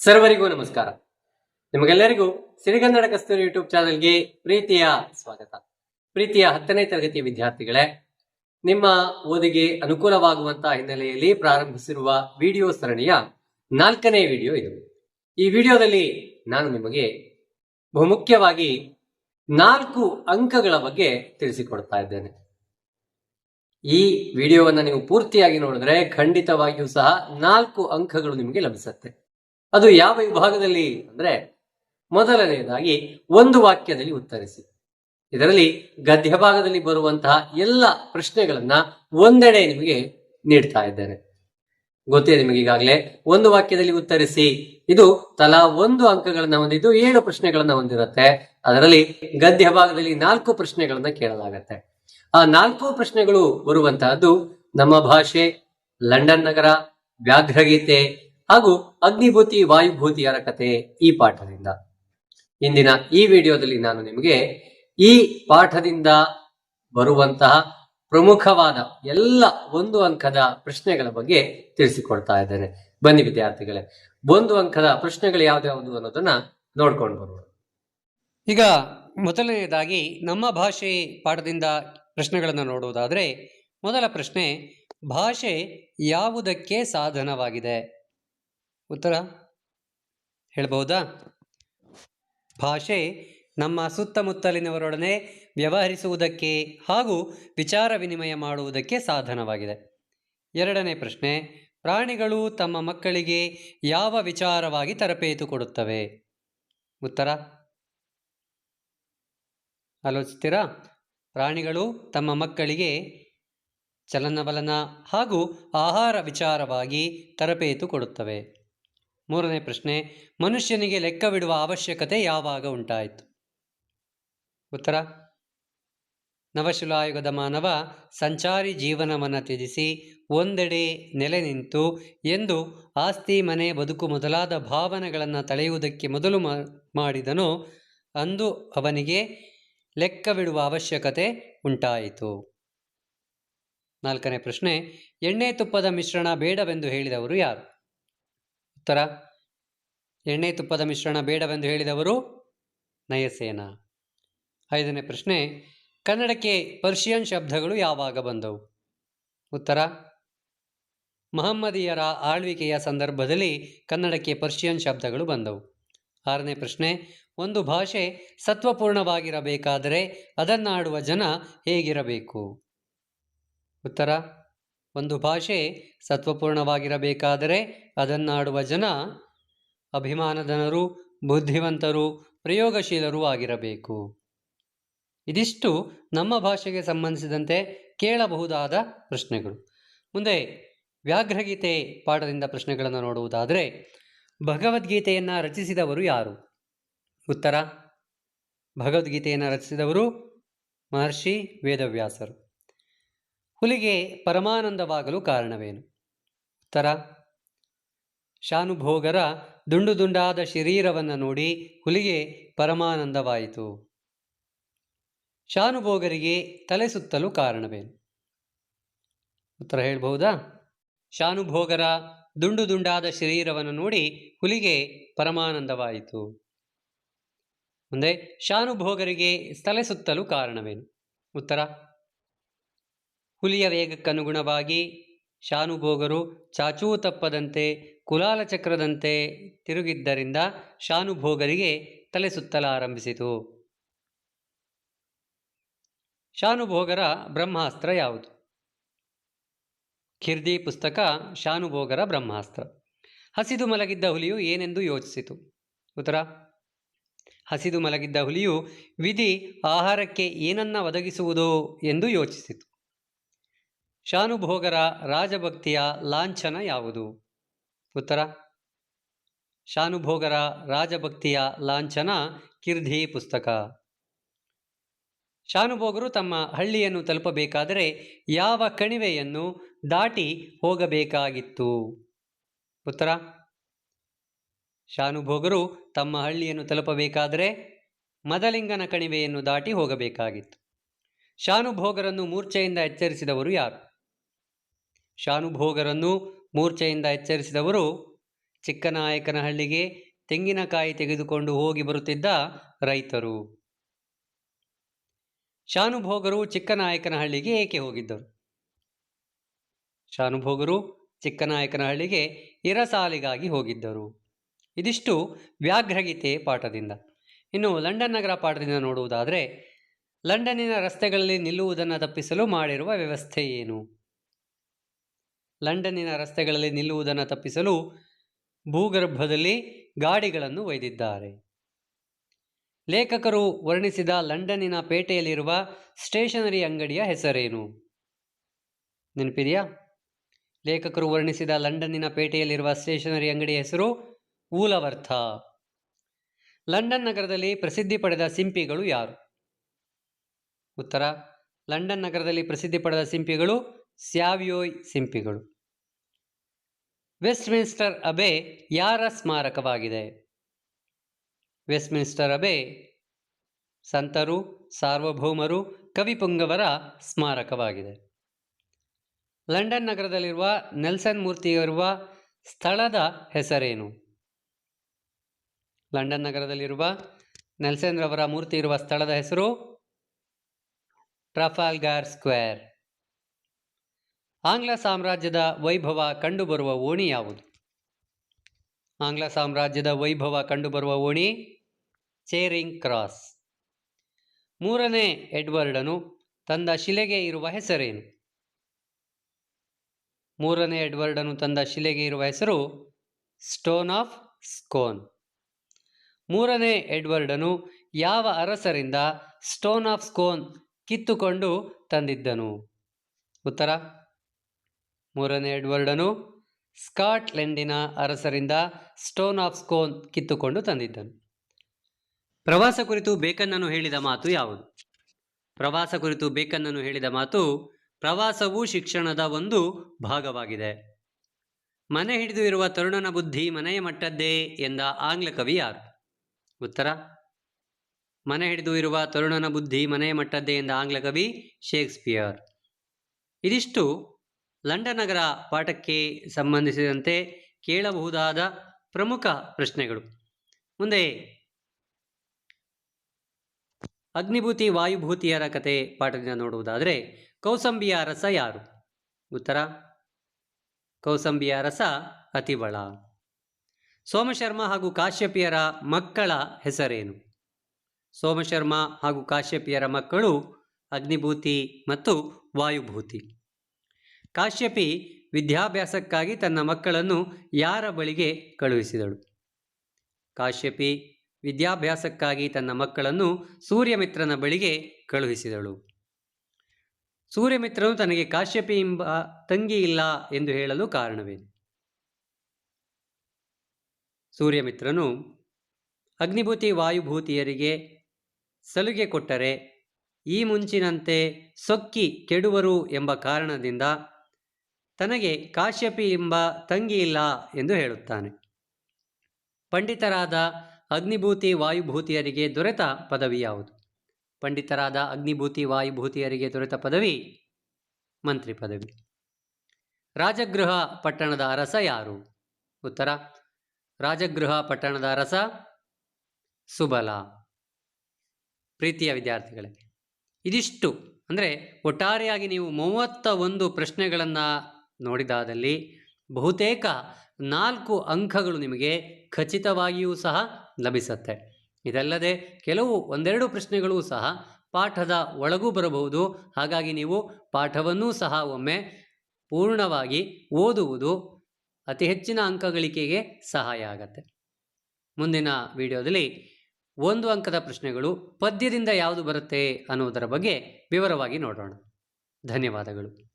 ಸರ್ವರಿಗೂ ನಮಸ್ಕಾರ. ನಿಮಗೆಲ್ಲರಿಗೂ ಸಿರಿಗನ್ನಡ ಕಸ್ತೂರಿ ಯೂಟ್ಯೂಬ್ ಚಾನಲ್ಗೆ ಪ್ರೀತಿಯ ಸ್ವಾಗತ. ಪ್ರೀತಿಯ ಹತ್ತನೇ ತರಗತಿಯ ವಿದ್ಯಾರ್ಥಿಗಳೇ, ನಿಮ್ಮ ಓದಿಗೆ ಅನುಕೂಲವಾಗುವಂತಹ ಹಿನ್ನೆಲೆಯಲ್ಲಿ ಪ್ರಾರಂಭಿಸಿರುವ ವಿಡಿಯೋ ಸರಣಿಯ ನಾಲ್ಕನೇ ವಿಡಿಯೋ ಇದು. ಈ ವಿಡಿಯೋದಲ್ಲಿ ನಾನು ನಿಮಗೆ ಬಹುಮುಖ್ಯವಾಗಿ ನಾಲ್ಕು ಅಂಕಗಳ ಬಗ್ಗೆ ತಿಳಿಸಿಕೊಡ್ತಾ ಇದ್ದೇನೆ. ಈ ವಿಡಿಯೋವನ್ನು ನೀವು ಪೂರ್ತಿಯಾಗಿ ನೋಡಿದ್ರೆ ಖಂಡಿತವಾಗಿಯೂ ಸಹ ನಾಲ್ಕು ಅಂಕಗಳು ನಿಮಗೆ ಲಭಿಸುತ್ತೆ. ಅದು ಯಾವ ವಿಭಾಗದಲ್ಲಿ ಅಂದ್ರೆ ಮೊದಲನೆಯದಾಗಿ ಒಂದು ವಾಕ್ಯದಲ್ಲಿ ಉತ್ತರಿಸಿ. ಇದರಲ್ಲಿ ಗದ್ಯ ಭಾಗದಲ್ಲಿ ಬರುವಂತಹ ಎಲ್ಲ ಪ್ರಶ್ನೆಗಳನ್ನ ಒಂದೆಡೆ ನಿಮಗೆ ನೀಡ್ತಾ ಇದ್ದೇನೆ. ಗೊತ್ತೇ ನಿಮಗೆ ಈಗಾಗಲೇ? ಒಂದು ವಾಕ್ಯದಲ್ಲಿ ಉತ್ತರಿಸಿ. ಇದು ತಲಾ ಒಂದು ಅಂಕಗಳನ್ನ ಹೊಂದಿದ್ದು ಏಳು ಪ್ರಶ್ನೆಗಳನ್ನ ಹೊಂದಿರುತ್ತೆ. ಅದರಲ್ಲಿ ಗದ್ಯ ಭಾಗದಲ್ಲಿ ನಾಲ್ಕು ಪ್ರಶ್ನೆಗಳನ್ನ ಕೇಳಲಾಗತ್ತೆ. ಆ ನಾಲ್ಕು ಪ್ರಶ್ನೆಗಳು ಬರುವಂತಹದ್ದು ನಮ್ಮ ಭಾಷೆ, ಲಂಡನ್ ನಗರ, ವ್ಯಾಘ್ರಗೀತೆ ಹಾಗೂ ಅಗ್ನಿಭೂತಿ ವಾಯುಭೂತಿಯರ ಕಥೆ ಈ ಪಾಠದಿಂದ. ಇಂದಿನ ಈ ವಿಡಿಯೋದಲ್ಲಿ ನಾನು ನಿಮಗೆ ಈ ಪಾಠದಿಂದ ಬರುವಂತಹ ಪ್ರಮುಖವಾದ ಎಲ್ಲ ಒಂದು ಅಂಕದ ಪ್ರಶ್ನೆಗಳ ಬಗ್ಗೆ ತಿಳಿಸಿಕೊಡ್ತಾ ಇದ್ದೇನೆ. ಬನ್ನಿ ವಿದ್ಯಾರ್ಥಿಗಳೇ, ಒಂದು ಅಂಕದ ಪ್ರಶ್ನೆಗಳು ಯಾವ್ದ್ಯಾವುದು ಅನ್ನೋದನ್ನ ನೋಡ್ಕೊಂಡು ಬರೋಣ. ಈಗ ಮೊದಲನೆಯದಾಗಿ ನಮ್ಮ ಭಾಷೆ ಪಾಠದಿಂದ ಪ್ರಶ್ನೆಗಳನ್ನು ನೋಡುವುದಾದರೆ, ಮೊದಲ ಪ್ರಶ್ನೆ, ಭಾಷೆ ಯಾವುದಕ್ಕೆ ಸಾಧನವಾಗಿದೆ? ಉತ್ತರ ಹೇಳ್ಬಹುದಾ? ಭಾಷೆ ನಮ್ಮ ಸುತ್ತಮುತ್ತಲಿನವರೊಡನೆ ವ್ಯವಹರಿಸುವುದಕ್ಕೆ ಹಾಗೂ ವಿಚಾರ ವಿನಿಮಯ ಮಾಡುವುದಕ್ಕೆ ಸಾಧನವಾಗಿದೆ. ಎರಡನೇ ಪ್ರಶ್ನೆ, ಪ್ರಾಣಿಗಳು ತಮ್ಮ ಮಕ್ಕಳಿಗೆ ಯಾವ ವಿಚಾರವಾಗಿ ತರಬೇತು ಕೊಡುತ್ತವೆ? ಉತ್ತರ, ಆಲೋಚಿಸ್ತೀರಾ? ಪ್ರಾಣಿಗಳು ತಮ್ಮ ಮಕ್ಕಳಿಗೆ ಚಲನವಲನ ಹಾಗೂ ಆಹಾರ ವಿಚಾರವಾಗಿ ತರಬೇತು ಕೊಡುತ್ತವೆ. ಮೂರನೇ ಪ್ರಶ್ನೆ, ಮನುಷ್ಯನಿಗೆ ಲೆಕ್ಕವಿಡುವ ಅವಶ್ಯಕತೆ ಯಾವಾಗ ಉಂಟಾಯಿತು? ಉತ್ತರ, ನವಶಿಲಾಯುಗದ ಮಾನವ ಸಂಚಾರಿ ಜೀವನವನ್ನು ತ್ಯಜಿಸಿ ಒಂದೆಡೆ ನೆಲೆ ನಿಂತು ಎಂದು ಆಸ್ತಿ, ಮನೆ, ಬದುಕು ಮೊದಲಾದ ಭಾವನೆಗಳನ್ನು ತಳೆಯುವುದಕ್ಕೆ ಮೊದಲು ಮಾಡಿದನು, ಅಂದು ಅವನಿಗೆ ಲೆಕ್ಕವಿಡುವ ಅವಶ್ಯಕತೆ ಉಂಟಾಯಿತು. ನಾಲ್ಕನೇ ಪ್ರಶ್ನೆ, ಎಣ್ಣೆ ತುಪ್ಪದ ಮಿಶ್ರಣ ಬೇಡವೆಂದು ಹೇಳಿದವರು ಯಾರು? ಉತ್ತರ. ಎಣ್ಣೆ ತುಪ್ಪದ ಮಿಶ್ರಣ ಬೇಡವೆಂದು ಹೇಳಿದವರು ನಯಸೇನ. ಐದನೇ ಪ್ರಶ್ನೆ, ಕನ್ನಡಕ್ಕೆ ಪರ್ಷಿಯನ್ ಶಬ್ದಗಳು ಯಾವಾಗ ಬಂದವು? ಉತ್ತರ, ಮಹಮ್ಮದಿಯರ ಆಳ್ವಿಕೆಯ ಸಂದರ್ಭದಲ್ಲಿ ಕನ್ನಡಕ್ಕೆ ಪರ್ಷಿಯನ್ ಶಬ್ದಗಳು ಬಂದವು. ಆರನೇ ಪ್ರಶ್ನೆ, ಒಂದು ಭಾಷೆ ಸತ್ವಪೂರ್ಣವಾಗಿರಬೇಕಾದರೆ ಅದನ್ನಾಡುವ ಜನ ಹೇಗಿರಬೇಕು? ಉತ್ತರ ಒಂದು ಭಾಷೆ ಸತ್ವಪೂರ್ಣವಾಗಿರಬೇಕಾದರೆ ಅದನ್ನಾಡುವ ಜನ ಅಭಿಮಾನಧನರು, ಬುದ್ಧಿವಂತರು, ಪ್ರಯೋಗಶೀಲರೂ ಆಗಿರಬೇಕು. ಇದಿಷ್ಟು ನಮ್ಮ ಭಾಷೆಗೆ ಸಂಬಂಧಿಸಿದಂತೆ ಕೇಳಬಹುದಾದ ಪ್ರಶ್ನೆಗಳು. ಮುಂದೆ ವ್ಯಾಘ್ರಗೀತೆ ಪಾಠದಿಂದ ಪ್ರಶ್ನೆಗಳನ್ನು ನೋಡುವುದಾದರೆ, ಭಗವದ್ಗೀತೆಯನ್ನು ರಚಿಸಿದವರು ಯಾರು? ಉತ್ತರ, ಭಗವದ್ಗೀತೆಯನ್ನು ರಚಿಸಿದವರು ಮಹರ್ಷಿ ವೇದವ್ಯಾಸರು. ಹುಲಿಗೆ ಪರಮಾನಂದವಾಗಲು ಕಾರಣವೇನು? ಉತ್ತರ, ಶಾನುಭೋಗರ ದುಂಡು ದುಂಡಾದ ಶರೀರವನ್ನು ನೋಡಿ ಹುಲಿಗೆ ಪರಮಾನಂದವಾಯಿತು. ಶಾನುಭೋಗರಿಗೆ ತಲೆ ಸುತ್ತಲು ಕಾರಣವೇನು? ಉತ್ತರ ಹೇಳಬಹುದಾ? ಶಾನುಭೋಗರ ದುಂಡು ದುಂಡಾದ ಶರೀರವನ್ನು ನೋಡಿ ಹುಲಿಗೆ ಪರಮಾನಂದವಾಯಿತು. ಮುಂದೆ, ಶಾನುಭೋಗರಿಗೆ ತಲೆ ಸುತ್ತಲು ಕಾರಣವೇನು? ಉತ್ತರ ಹುಲಿಯ ವೇಗಕ್ಕನುಗುಣವಾಗಿ ಶಾನುಭೋಗರು ಚಾಚೂ ತಪ್ಪದಂತೆ, ಕುಲಾಲ ಚಕ್ರದಂತೆ ತಿರುಗಿದ್ದರಿಂದ ಶಾನುಭೋಗರಿಗೆ ತಲೆ ಸುತ್ತಲಾರಂಭಿಸಿತು ಶಾನುಭೋಗರ ಬ್ರಹ್ಮಾಸ್ತ್ರ ಯಾವುದು? ಖಿರ್ದಿ ಪುಸ್ತಕ ಶಾನುಭೋಗರ ಬ್ರಹ್ಮಾಸ್ತ್ರ. ಹಸಿದು ಮಲಗಿದ್ದ ಹುಲಿಯು ಏನೆಂದು ಯೋಚಿಸಿತು? ಉತ್ತರ, ಹಸಿದು ಮಲಗಿದ್ದ ಹುಲಿಯು ವಿಧಿ ಆಹಾರಕ್ಕೆ ಏನನ್ನ ಒದಗಿಸುವುದು ಎಂದು ಯೋಚಿಸಿತು. ಶಾನುಭೋಗರ ರಾಜಭಕ್ತಿಯ ಲಾಂಛನ ಯಾವುದು? ಉತ್ತರ, ಶಾನುಭೋಗರ ರಾಜಭಕ್ತಿಯ ಲಾಂಛನ ಕಿರ್ಧಿ ಪುಸ್ತಕ. ಶಾನುಭೋಗರು ತಮ್ಮ ಹಳ್ಳಿಯನ್ನು ತಲುಪಬೇಕಾದರೆ ಯಾವ ಕಣಿವೆಯನ್ನು ದಾಟಿ ಹೋಗಬೇಕಾಗಿತ್ತು? ಉತ್ತರ, ಶಾನುಭೋಗರು ತಮ್ಮ ಹಳ್ಳಿಯನ್ನು ತಲುಪಬೇಕಾದರೆ ಮದಲಿಂಗನ ಕಣಿವೆಯನ್ನು ದಾಟಿ ಹೋಗಬೇಕಾಗಿತ್ತು. ಶಾನುಭೋಗರನ್ನು ಮೂರ್ಛೆಯಿಂದ ಎಚ್ಚರಿಸಿದವರು ಯಾರು? ಶಾನುಭೋಗರನ್ನು ಮೂರ್ಛೆಯಿಂದ ಎಚ್ಚರಿಸಿದವರು ಚಿಕ್ಕನಾಯಕನಹಳ್ಳಿಗೆ ತೆಂಗಿನಕಾಯಿ ತೆಗೆದುಕೊಂಡು ಹೋಗಿ ಬರುತ್ತಿದ್ದ ರೈತರು. ಶಾನುಭೋಗರು ಚಿಕ್ಕನಾಯಕನಹಳ್ಳಿಗೆ ಏಕೆ ಹೋಗಿದ್ದರು? ಶಾನುಭೋಗರು ಚಿಕ್ಕನಾಯಕನಹಳ್ಳಿಗೆ ಇರಸಾಲಿಗಾಗಿ ಹೋಗಿದ್ದರು. ಇದಿಷ್ಟು ವ್ಯಾಘ್ರಗೀತೆ ಪಾಠದಿಂದ. ಇನ್ನು ಲಂಡನ್ ನಗರ ಪಾಠದಿಂದ ನೋಡುವುದಾದರೆ, ಲಂಡನ್ನಿನ ರಸ್ತೆಗಳಲ್ಲಿ ನಿಲ್ಲುವುದನ್ನು ತಪ್ಪಿಸಲು ಮಾಡಿರುವ ವ್ಯವಸ್ಥೆ ಏನು? ಲಂಡನ್ನಿನ ರಸ್ತೆಗಳಲ್ಲಿ ನಿಲ್ಲುವುದನ್ನು ತಪ್ಪಿಸಲು ಭೂಗರ್ಭದಲ್ಲಿ ಗಾಡಿಗಳನ್ನು ಒಯ್ದಿದ್ದಾರೆ. ಲೇಖಕರು ವರ್ಣಿಸಿದ ಲಂಡನ್ನಿನ ಪೇಟೆಯಲ್ಲಿರುವ ಸ್ಟೇಷನರಿ ಅಂಗಡಿಯ ಹೆಸರೇನು? ನೆನಪಿದೆಯಾ? ಲೇಖಕರು ವರ್ಣಿಸಿದ ಲಂಡನ್ನಿನ ಪೇಟೆಯಲ್ಲಿರುವ ಸ್ಟೇಷನರಿ ಅಂಗಡಿಯ ಹೆಸರು ಊಲವರ್ಥ. ಲಂಡನ್ ನಗರದಲ್ಲಿ ಪ್ರಸಿದ್ಧಿ ಪಡೆದ ಸಿಂಪಿಗಳು ಯಾರು? ಉತ್ತರ, ಲಂಡನ್ ನಗರದಲ್ಲಿ ಪ್ರಸಿದ್ಧಿ ಪಡೆದ ಸಿಂಪಿಗಳು ಸ್ಯಾವಿಯೋಯ್ ಸಿಂಪಿಗಳು. ವೆಸ್ಟ್ಮಿನ್ಸ್ಟರ್ ಅಬೆ ಯಾರ ಸ್ಮಾರಕವಾಗಿದೆ? ವೆಸ್ಟ್ಮಿನ್ಸ್ಟರ್ ಅಬೆ ಸಂತರು, ಸಾರ್ವಭೌಮರು ಕವಿಪುಂಗವರ ಸ್ಮಾರಕವಾಗಿದೆ. ಲಂಡನ್ ನಗರದಲ್ಲಿರುವ ನೆಲ್ಸನ್ ಮೂರ್ತಿಯಿರುವ ಸ್ಥಳದ ಹೆಸರೇನು? ಲಂಡನ್ ನಗರದಲ್ಲಿರುವ ನೆಲ್ಸನ್ ರವರ ಮೂರ್ತಿ ಇರುವ ಸ್ಥಳದ ಹೆಸರು ಟ್ರಫಾಲ್ಗಾರ್ ಸ್ಕ್ವೇರ್. ಆಂಗ್ಲ ಸಾಮ್ರಾಜ್ಯದ ವೈಭವ ಕಂಡುಬರುವ ಓಣಿ ಯಾವುದು? ಆಂಗ್ಲ ಸಾಮ್ರಾಜ್ಯದ ವೈಭವ ಕಂಡುಬರುವ ಓಣಿ ಚೇರಿಂಗ್ ಕ್ರಾಸ್. ಮೂರನೇ ಎಡ್ವರ್ಡನು ತಂದ ಶಿಲೆಗೆ ಇರುವ ಹೆಸರೇನು? ಮೂರನೇ ಎಡ್ವರ್ಡನು ತಂದ ಶಿಲೆಗೆ ಇರುವ ಹೆಸರು ಸ್ಟೋನ್ ಆಫ್ ಸ್ಕೋನ್. ಮೂರನೇ ಎಡ್ವರ್ಡನು ಯಾವ ಅರಸರಿಂದ ಸ್ಟೋನ್ ಆಫ್ ಸ್ಕೋನ್ ಕಿತ್ತುಕೊಂಡು ತಂದಿದ್ದನು? ಉತ್ತರ ಮೂರನೇ ಎಡ್ವರ್ಡನು ಸ್ಕಾಟ್ಲೆಂಡಿನ ಅರಸರಿಂದ ಸ್ಟೋನ್ ಆಫ್ ಸ್ಕೋನ್ ಕಿತ್ತುಕೊಂಡು ತಂದಿದ್ದನು. ಪ್ರವಾಸ ಕುರಿತು ಬೇಕನ್ನನು ಹೇಳಿದ ಮಾತು ಯಾವುದು? ಪ್ರವಾಸ ಕುರಿತು ಬೇಕನ್ನನು ಹೇಳಿದ ಮಾತು ಪ್ರವಾಸವು ಶಿಕ್ಷಣದ ಒಂದು ಭಾಗವಾಗಿದೆ. ಮನೆ ಹಿಡಿದು ಇರುವ ತರುಣನ ಬುದ್ಧಿ ಮನೆಯ ಮಟ್ಟದ್ದೇ ಎಂದ ಆಂಗ್ಲ ಕವಿ ಯಾರು? ಉತ್ತರ, ಮನೆ ಹಿಡಿದು ಇರುವ ತರುಣನ ಬುದ್ಧಿ ಮನೆಯ ಮಟ್ಟದ್ದೇ ಎಂದ ಆಂಗ್ಲ ಕವಿ ಶೇಕ್ಸ್ಪಿಯರ್. ಇದಿಷ್ಟು ಲಂಡನ್ ನಗರ ಪಾಠಕ್ಕೆ ಸಂಬಂಧಿಸಿದಂತೆ ಕೇಳಬಹುದಾದ ಪ್ರಮುಖ ಪ್ರಶ್ನೆಗಳು. ಮುಂದೆ, ಅಗ್ನಿಭೂತಿ ವಾಯುಭೂತಿಯರ ಕತೆ ಪಾಠದಿಂದ ನೋಡುವುದಾದರೆ, ಕೌಸಂಬಿಯ ರಸ ಯಾರು? ಉತ್ತರ, ಕೌಸಂಬಿಯ ರಸ ಅತಿಬಳ. ಸೋಮಶರ್ಮ ಹಾಗೂ ಕಾಶ್ಯಪಿಯರ ಮಕ್ಕಳ ಹೆಸರೇನು? ಸೋಮಶರ್ಮ ಹಾಗೂ ಕಾಶ್ಯಪಿಯರ ಮಕ್ಕಳು ಅಗ್ನಿಭೂತಿ ಮತ್ತು ವಾಯುಭೂತಿ. ಕಾಶ್ಯಪಿ ವಿದ್ಯಾಭ್ಯಾಸಕ್ಕಾಗಿ ತನ್ನ ಮಕ್ಕಳನ್ನು ಯಾರ ಬಳಿಗೆ ಕಳುಹಿಸಿದಳು? ಕಾಶ್ಯಪಿ ವಿದ್ಯಾಭ್ಯಾಸಕ್ಕಾಗಿ ತನ್ನ ಮಕ್ಕಳನ್ನು ಸೂರ್ಯಮಿತ್ರನ ಬಳಿಗೆ ಕಳುಹಿಸಿದಳು. ಸೂರ್ಯಮಿತ್ರನು ತನಗೆ ಕಾಶ್ಯಪಿ ಎಂಬ ತಂಗಿ ಇಲ್ಲ ಎಂದು ಹೇಳಲು ಕಾರಣವೇನು? ಸೂರ್ಯಮಿತ್ರನು ಅಗ್ನಿಭೂತಿ ವಾಯುಭೂತಿಯರಿಗೆ ಸಲುಗೆ ಕೊಟ್ಟರೆ ಈ ಮುಂಚಿನಂತೆ ಸೊಕ್ಕಿ ಕೆಡುವರು ಎಂಬ ಕಾರಣದಿಂದ ತನಗೆ ಕಾಶ್ಯಪಿ ಎಂಬ ತಂಗಿ ಇಲ್ಲ ಎಂದು ಹೇಳುತ್ತಾನೆ. ಪಂಡಿತರಾದ ಅಗ್ನಿಭೂತಿ ವಾಯುಭೂತಿಯರಿಗೆ ದೊರೆತ ಪದವಿ ಯಾವುದು? ಪಂಡಿತರಾದ ಅಗ್ನಿಭೂತಿ ವಾಯುಭೂತಿಯರಿಗೆ ದೊರೆತ ಪದವಿ? ಮಂತ್ರಿ ಪದವಿ. ರಾಜಗೃಹ ಪಟ್ಟಣದ ಅರಸ ಯಾರು? ಉತ್ತರ, ರಾಜಗೃಹ ಪಟ್ಟಣದ ಅರಸ ಸುಬಲ. ಪ್ರೀತಿಯ ವಿದ್ಯಾರ್ಥಿಗಳೇ, ಇದಿಷ್ಟು. ಅಂದರೆ ಒಟ್ಟಾರೆಯಾಗಿ ನೀವು ಮೂವತ್ತ ಒಂದು ಪ್ರಶ್ನೆಗಳನ್ನು ನೋಡಿದಾದಲ್ಲಿ ಬಹುತೇಕ ನಾಲ್ಕು ಅಂಕಗಳು ನಿಮಗೆ ಖಚಿತವಾಗಿಯೂ ಸಹ ಲಭಿಸುತ್ತೆ. ಇದಲ್ಲದೆ ಕೆಲವು ಒಂದೆರಡು ಪ್ರಶ್ನೆಗಳು ಸಹ ಪಾಠದ ಒಳಗೂ ಬರಬಹುದು. ಹಾಗಾಗಿ ನೀವು ಪಾಠವನ್ನೂ ಸಹ ಒಮ್ಮೆ ಪೂರ್ಣವಾಗಿ ಓದುವುದು ಅತಿ ಹೆಚ್ಚಿನ ಅಂಕ ಗಳಿಕೆಗೆ ಸಹಾಯ ಆಗತ್ತೆ. ಮುಂದಿನ ವಿಡಿಯೋದಲ್ಲಿ ಒಂದು ಅಂಕದ ಪ್ರಶ್ನೆಗಳು ಪದ್ಯದಿಂದ ಯಾವುದು ಬರುತ್ತೆ ಅನ್ನೋದರ ಬಗ್ಗೆ ವಿವರವಾಗಿ ನೋಡೋಣ. ಧನ್ಯವಾದಗಳು.